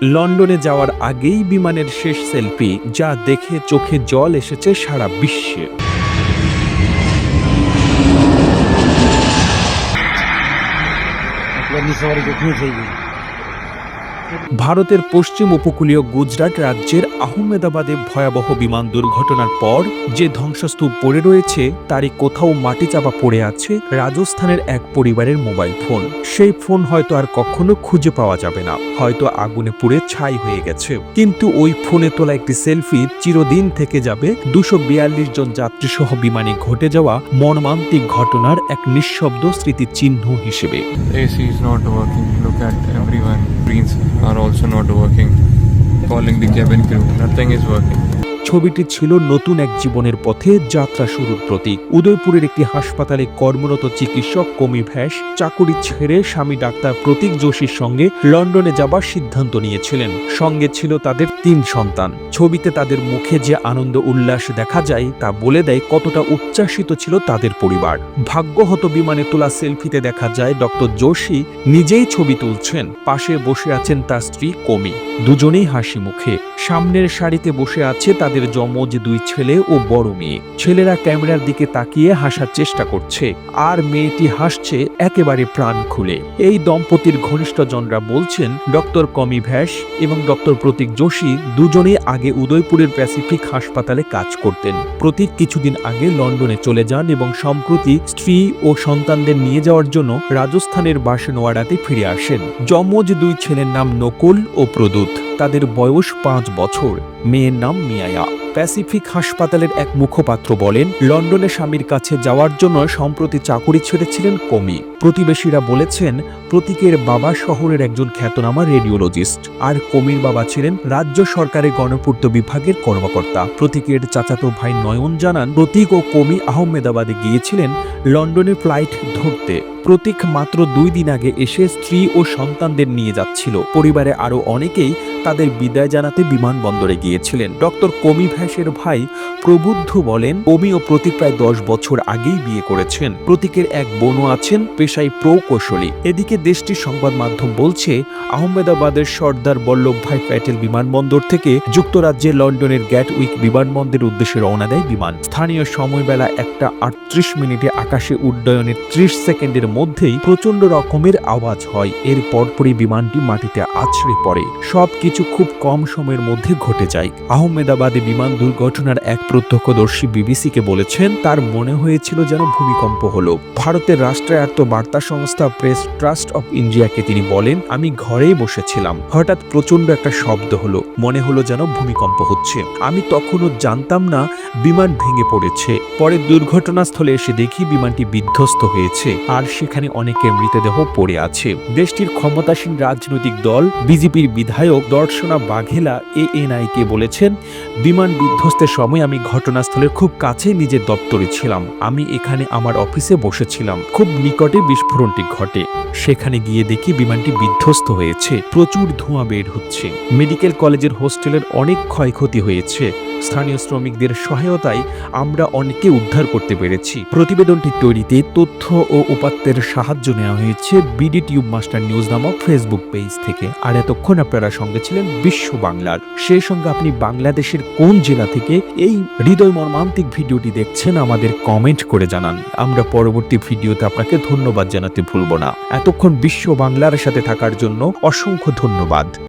লন্ডনে যাওয়ার আগেই বিমানের শেষ সেলফি যা দেখে চোখে জল এসেছে সারা বিশ্বে। ভারতের পশ্চিম উপকূলীয় গুজরাট রাজ্যের আহমেদাবাদে ভয়াবহ বিমান দুর্ঘটনার পর যে ধ্বংসস্তূপ পড়ে রয়েছে, তারই কোথাও মাটি চাপা পড়ে আছে রাজস্থানের এক পরিবারের মোবাইল ফোন। সেই ফোন হয়তো আর কখনো খুঁজে পাওয়া যাবে না, হয়তো আগুনে পুড়ে ছাই হয়ে গেছে। কিন্তু ওই ফোনে তোলা একটি সেলফি চিরদিন থেকে যাবে দুশো বিয়াল্লিশ জন যাত্রী সহ বিমানে ঘটে যাওয়া মর্মান্তিক ঘটনার এক নিঃশব্দ স্মৃতিচিহ্ন হিসেবে। Screens are also not working. Calling the cabin crew. Nothing is working. ছবিটি ছিল নতুন এক জীবনের পথে যাত্রা শুরুর প্রতীক। উদয়পুরের একটি হাসপাতালে কর্মরত চিকিৎসক কমি ভ্যাস চাকুরি ছেড়ে স্বামী ডাক্তার প্রতীক যোশীর সঙ্গে লন্ডনে যাবার সিদ্ধান্ত নিয়েছিলেন। সঙ্গে ছিল তাদের তিন সন্তান। ছবিতে তাদের মুখে যে আনন্দ উল্লাস দেখা যায় তা বলে দেয় কতটা উচ্ছ্বাসিত ছিল তাদের পরিবার। ভাগ্যহত বিমানে তোলা সেলফিতে দেখা যায় ডক্টর যোশী নিজেই ছবি তুলছেন। পাশে বসে আছেন তার স্ত্রী কমি। দুজনেই হাসি মুখে। সামনের সারিতে বসে আছে তাদের যমজ দুই ছেলে ও বড় মেয়ে। ছেলেরা ক্যামেরার দিকে তাকিয়ে হাসার চেষ্টা করছে। আর মেয়েটি হাসছে, একেবারে প্রাণ খুলে। এই দম্পতির ঘনিষ্ঠজনরা বলছেন, ডক্টর কমি ভ্যাস এবং ডক্টর প্রতীক যোশী দুজনে আগে উদয়পুরের প্যাসিফিক হাসপাতালে কাজ করতেন। প্রতীক কিছুদিন আগে লন্ডনে চলে যান এবং সম্প্রতি স্ত্রী ও সন্তানদের নিয়ে যাওয়ার জন্য রাজস্থানের বাসনোয়াড়াতে ফিরে আসেন। যমজ দুই ছেলের নাম নকুল ও প্রদূত তাদের বয়স পাঁচ বছর। මේ නම් මියයා প্যাসিফিক হাসপাতালের এক মুখপাত্র বলেন, লন্ডনে স্বামীর কাছে যাওয়ার জন্য সম্প্রতি চাকুরি ছেড়েছিলেন কমি। প্রতিবেশীরা বলেছেন, প্রতীকের বাবা শহরের একজন খ্যাতনামা রেডিওলজিস্ট, আর কমির বাবা ছিলেন রাজ্য সরকারের গণপূর্ত বিভাগের কর্মকর্তা। প্রতীকের চাচাতো ভাই নয়ন জানান, প্রতীক ও কমি আহমেদাবাদে গিয়েছিলেন লন্ডনে ফ্লাইট ধরতে। প্রতীক মাত্র দুই দিন আগে এসে স্ত্রী ও সন্তানদের নিয়ে যাচ্ছিল। পরিবারে আরও অনেকেই তাদের বিদায় জানাতে বিমানবন্দরে গিয়েছিলেন। ডক্টর কমি ভ্যাসের ভাই প্রবুদ্ধ বলেন কমি ও প্রতীক প্রায় দশ বছর আগেই বিয়ে করেছেন। প্রতীকের এক বোনও আছেন, পেশায় প্রকৌশলী। এদিকে দেশটির সংবাদ মাধ্যম বলছে, আহমেদাবাদের সর্দার বল্লভভাই প্যাটেল বিমানবন্দর থেকে যুক্তরাজ্যের লন্ডনের গ্যাটউইক বিমানবন্দরের উদ্দেশ্যে রওনা দেয় বিমান। স্থানীয় সময়বেলা একটা আটত্রিশ মিনিটে আকাশে উড্ডয়নের ত্রিশ সেকেন্ডের মধ্যেই প্রচণ্ড রকমের আওয়াজ হয়। এর পরপরই বিমানটি মাটিতে আছড়ে পড়ে। সব কিছু খুব কম সময়ের মধ্যে ঘটে যায়। আহমেদাবাদে বিমান দুর্ঘটনার এক প্রত্যক্ষদর্শী বিবিসিকে বলেছেন, তার মনে হয়েছিল যেন ভূমিকম্প হলো। ভারতের রাষ্ট্রায়ত্ত বার্তা সংস্থা প্রেস ট্রাস্ট অফ ইন্ডিয়াকে তিনি বলেন, আমি ঘরেই বসেছিলাম। হঠাৎ প্রচণ্ড একটা শব্দ হলো। মনে হলো যেন ভূমিকম্প হচ্ছে। আমি তখনও জানতাম না বিমান ভেঙে পড়েছে। পরে দুর্ঘটনাস্থলে এসে দেখি বিমানটি বিধ্বস্ত হয়েছে। আর সেখানে অনেকের মৃতদেহ পড়ে আছে। দেশটির ক্ষমতাসীন রাজনৈতিক দল, বিজেপির বিধায়ক দর্শনা বাঘেলা এএনআই কে বলেছেন, বিমান বিধ্বস্তের সময় আমি ঘটনাস্থলের খুব কাছে নিজের দপ্তরে ছিলাম। আমি এখানে আমার অফিসে বসেছিলাম। খুব নিকটে বিস্ফোরণটি ঘটে। সেখানে গিয়ে দেখি বিমানটি বিধ্বস্ত হয়েছে। প্রচুর ধোঁয়া বের হচ্ছে। মেডিকেল কলেজের হোস্টেলের অনেক ক্ষয়ক্ষতি হয়েছে। স্থানীয় শ্রমিকদের সহায়তায় আমরা অনেকে উদ্ধার করতে পেরেছি। প্রতিবেদনটি তৈরিতে তথ্য ও উপাত্তের সাহায্য নেওয়া হয়েছে বিডি টিউব মাস্টার নিউজ নামক ফেসবুক পেজ থেকে। আর এতক্ষণ আপনারা সঙ্গে ছিলেন বিশ্ব বাংলার। সেই সঙ্গে আপনি বাংলাদেশের কোন জেলা থেকে এই হৃদয় মর্মান্তিক ভিডিওটি দেখছেন আমাদের কমেন্ট করে জানান। আমরা পরবর্তী ভিডিওতে আপনাকে ধন্যবাদ জানাতে ভুলব না। এতক্ষণ বিশ্ব বাংলার সাথে থাকার জন্য অসংখ্য ধন্যবাদ।